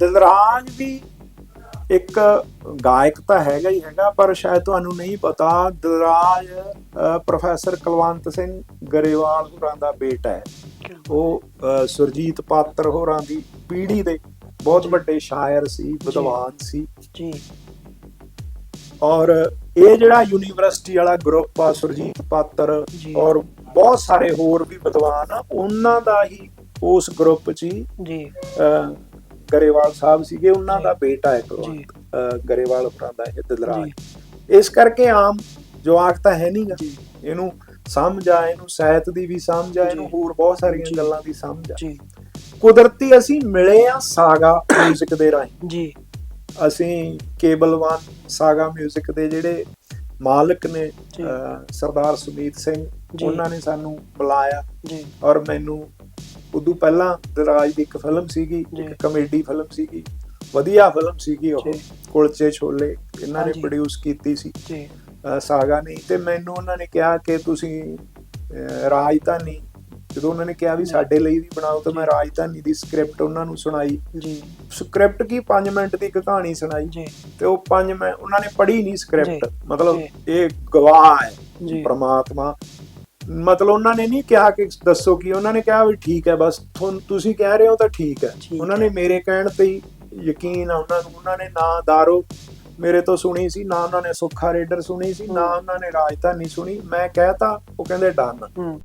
ਦਿਲਰਾਜ ਵੀ ਇੱਕ ਗਾਇਕ ਤਾਂ ਹੈਗਾ ਹੀ ਹੈਗਾ ਪਰ ਸ਼ਾਇਦ ਤੁਹਾਨੂੰ ਨਹੀਂ ਪਤਾ ਦਿਲਰਾਜ ਪ੍ਰੋਫੈਸਰ ਕੁਲਵੰਤ ਸਿੰਘ ਗਰੇਵਾਲ ਹੋਰਾਂ ਦਾ ਬੇਟਾ ਹੈ। ਉਹ ਸੁਰਜੀਤ ਪਾਤਰ ਹੋਰਾਂ ਦੀ ਪੀੜ੍ਹੀ ਦੇ ਬਹੁਤ ਵੱਡੇ ਸ਼ਾਇਰ ਸੀ ਵਿਦਵਾਨ ਸੀ। ਜੀ। ਔਰ ਇਹ ਜਿਹੜਾ ਯੂਨੀਵਰਸਿਟੀ ਵਾਲਾ ਗਰੁੱਪ ਆ ਸੁਰਜੀਤ ਪਾਤਰ। ਔਰ ਬਹੁਤ ਸਾਰੇ ਹੋਰ ਵੀ ਵਿਦਵਾਨ ਉਹਨਾਂ ਦਾ ਹੀ ਉਸ ਗਰੁੱਪ 'ਚ ਜੀ। ਗਰੇਵਾਲ ਸਾਹਿਬ ਸੀਗੇ ਉਹਨਾਂ ਦਾ ਬੇਟਾ ਹੈ ਜੀ। ਕੁਲਵੰਤ ਅਹ, ਗਰੇਵਾਲ ਹੋਰਾਂ ਦਾ ਇਹ ਦਿਲਰਾਜ ਇਸ ਕਰਕੇ ਆਮ ਜਵਾਕ ਤਾਂ ਹੈ ਨਹੀਂਗਾ ਜੀ ਇਹਨੂੰ ਸਮਝ ਆ ਇਹਨੂੰ ਸਾਹਿਤ ਦੀ ਵੀ ਸਮਝ ਆ ਇਹਨੂੰ ਜੀ। ਹੋਰ ਬਹੁਤ ਸਾਰੀਆਂ ਜੀ। ਗੱਲਾਂ ਦੀ ਸਮਝ ਆ ਜੀ ਕੁਦਰਤੀ ਅਸੀਂ ਮਿਲੇ ਆ ਸਾਗਾ 뮤직 ਦੇ ਰਾਹੀਂ ਜੀ ਅਸੀਂ ਕੇਬਲ ਵਨ ਸਾਗਾ 뮤직 ਦੇ ਜਿਹੜੇ ਮਾਲਕ ਨੇ ਜੀ। ਅਹ, ਸਰਦਾਰ ਸੁਮੀਤ ਸਿੰਘ ਜੀ। ਉਹਨਾਂ ਨੇ ਸਾਨੂੰ ਬੁਲਾਇਆ ਜੀ ਔਰ ਮੈਨੂੰ ਉਦੋਂ ਪਹਿਲਾਂ ਦਿਲਰਾਜ ਦੀ ਇੱਕ ਫਿਲਮ ਸੀਗੀ। ਇੱਕ ਕਮੇਡੀ ਫਿਲਮ ਸੀਗੀ ਵਧੀਆ ਫਿਲਮ ਸੀਗੀ ਉਹ। ਕੁਲਚੇ ਛੋਲੇ ਇਹਨਾਂ ਨੇ। ਪ੍ਰੋਡਿਊਸ ਕੀਤੀ ਸੀ ਜੀ ਸਾਗਾ ਨੇ ਤੇ ਮੈਨੂੰ ਉਹਨਾਂ ਨੇ ਕਿਹਾ ਕਿ ਤੁਸੀਂ ਰਾਜਧਾਨੀ ਜਦੋਂ ਉਹਨਾਂ ਨੇ ਕਿਹਾ ਵੀ। ਸਾਡੇ ਲਈ ਵੀ ਬਣਾਓ ਤਾਂ ਮੈਂ। ਰਾਜਧਾਨੀ ਦੀ ਸਕ੍ਰਿਪਟ ਉਹਨਾਂ ਨੂੰ ਸੁਣਾਈ ਜੀ ਸਕ੍ਰਿਪਟ ਕੀ 5 ਮਿੰਟ ਦੀ ਇੱਕ ਕਹਾਣੀ ਸੁਣਾਈ ਜੀ ਤੇ ਉਹ 5 ਮੈਂ ਉਹਨਾਂ ਨੇ ਪੜ੍ਹੀ ਨਹੀਂ ਸਕ੍ਰਿਪਟ। ਮਤਲਬ। ਇਹ ਗਵਾਹ ਹੈ ਪ੍ਰਮਾਤਮਾ ਮਤਲਬ ਉਹਨਾਂ ਨੇ ਨਹੀਂ ਕਿਹਾ ਕਿ ਦੱਸੋ ਕੀ ਉਹਨਾਂ ਨੇ ਕਿਹਾ ਵੀ ਠੀਕ ਹੈ ਬਸ ਤੁਸੀਂ ਕਹਿ ਰਹੇ ਹੋ ਤਾਂ ਠੀਕ ਹੈ ਉਹਨਾਂ ਨੇ। ਮੇਰੇ ਕਹਿਣ ਤੇ ਹੀ ਯਕੀਨ ਆ ਉਹਨਾਂ ਨੂੰ ਉਹਨਾਂ ਨੇ ਨਾ ਦਾਰੋ ਮੇਰੇ ਤੋਂ ਸੁਣੀ ਸੀ ਨਾ ਉਹਨਾਂ ਨੇ ਸੁੱਖਾ ਰੇਡਰ ਸੁਣੀ ਸੀ ਨਾ। ਉਹਨਾਂ ਨੇ ਰਾਜਧਾਨੀ ਸੁਣੀ ਮੈਂ ਕਹਿਤਾ ਉਹ ਕਹਿੰਦੇ ਡਨ